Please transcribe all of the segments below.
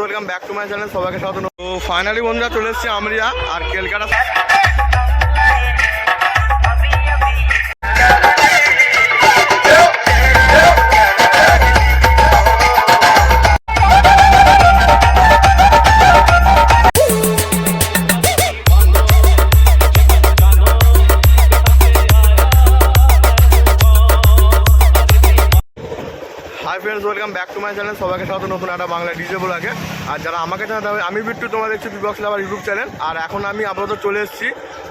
Welcome back to my channel সবাইকে স্বাগত। তো ফাইনালি বন্ধুরা চলে এসেছি আমরা আর Kolkata. Hi friends welcome back to my channel সবাইকে স্বাগত। নতুন একটা বাংলা ডিজে বলাকে আর যারা আমাকে জানাতে হবে আমি বিট্টু, তোমার দেখছি বিবক্স লাভার ইউটিউব চ্যানেল আর এখন আমি আপাতত চলে এসেছি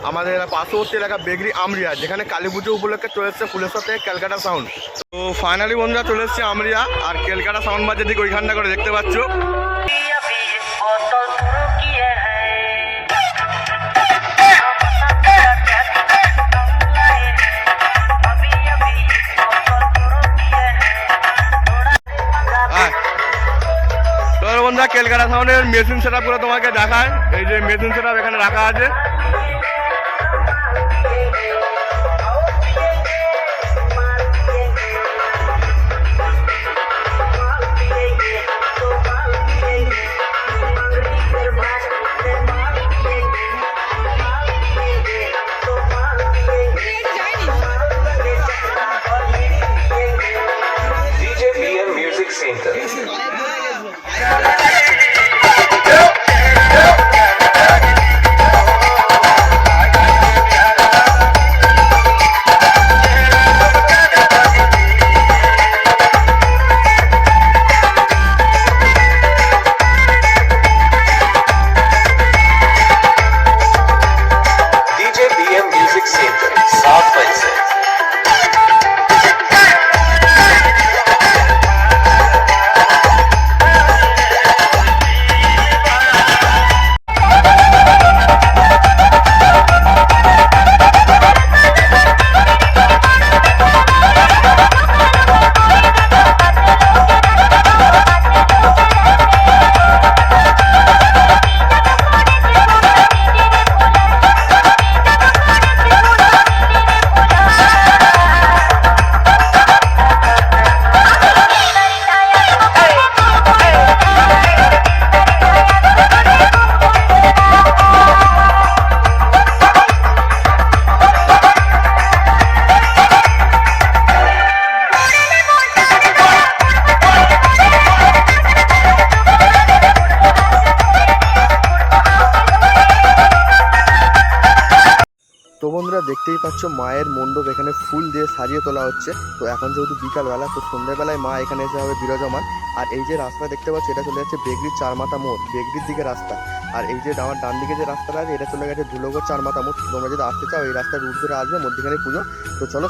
আমাদের পার্শ্ববর্তী এলাকা বেগরি আমরিয়া, যেখানে কালী পুজো উপলক্ষে চলে এসেছে ফুলেশ্বর থেকে ক্যালকাটা সাউন্ড তো ফাইনালি বন্ধুরা চলে এসেছি আমরিয়া আর ক্যালকাটা সাউন্ড বাজে দিকে ওইখানটা করে দেখতে পাচ্ছ। বন্ধুরা কেলকাটা সাউন্ডের মেশিন সেট করে তোমাকে দেখায়। এই যে মেশিন সেট এখানে রাখা আছে। சாப்பிட বন্ধুরা দেখতেই পাচ্ছ, মায়ের মণ্ডপ এখানে ফুল দিয়ে সাজিয়ে তোলা হচ্ছে। তো এখন যেহেতু বিকালবেলা, তো সন্ধ্যাবেলায় মা এখানে এসে হবে বিরাজমান। আর এই যে রাস্তা দেখতে পাচ্ছ, এটা চলে যাচ্ছে বেগরির চারমাথা মোড় বেগরির দিকে রাস্তা। আর এই যে আমার ডান দিকে যে রাস্তাটা আছে, এটা চলে গেছে ধুলোগড় চারমাথা মোড়। তোমরা যদি আসতে চাও, এই রাস্তায় রুট ধরে আসবে, মধ্যখানে পুজো। তো চলো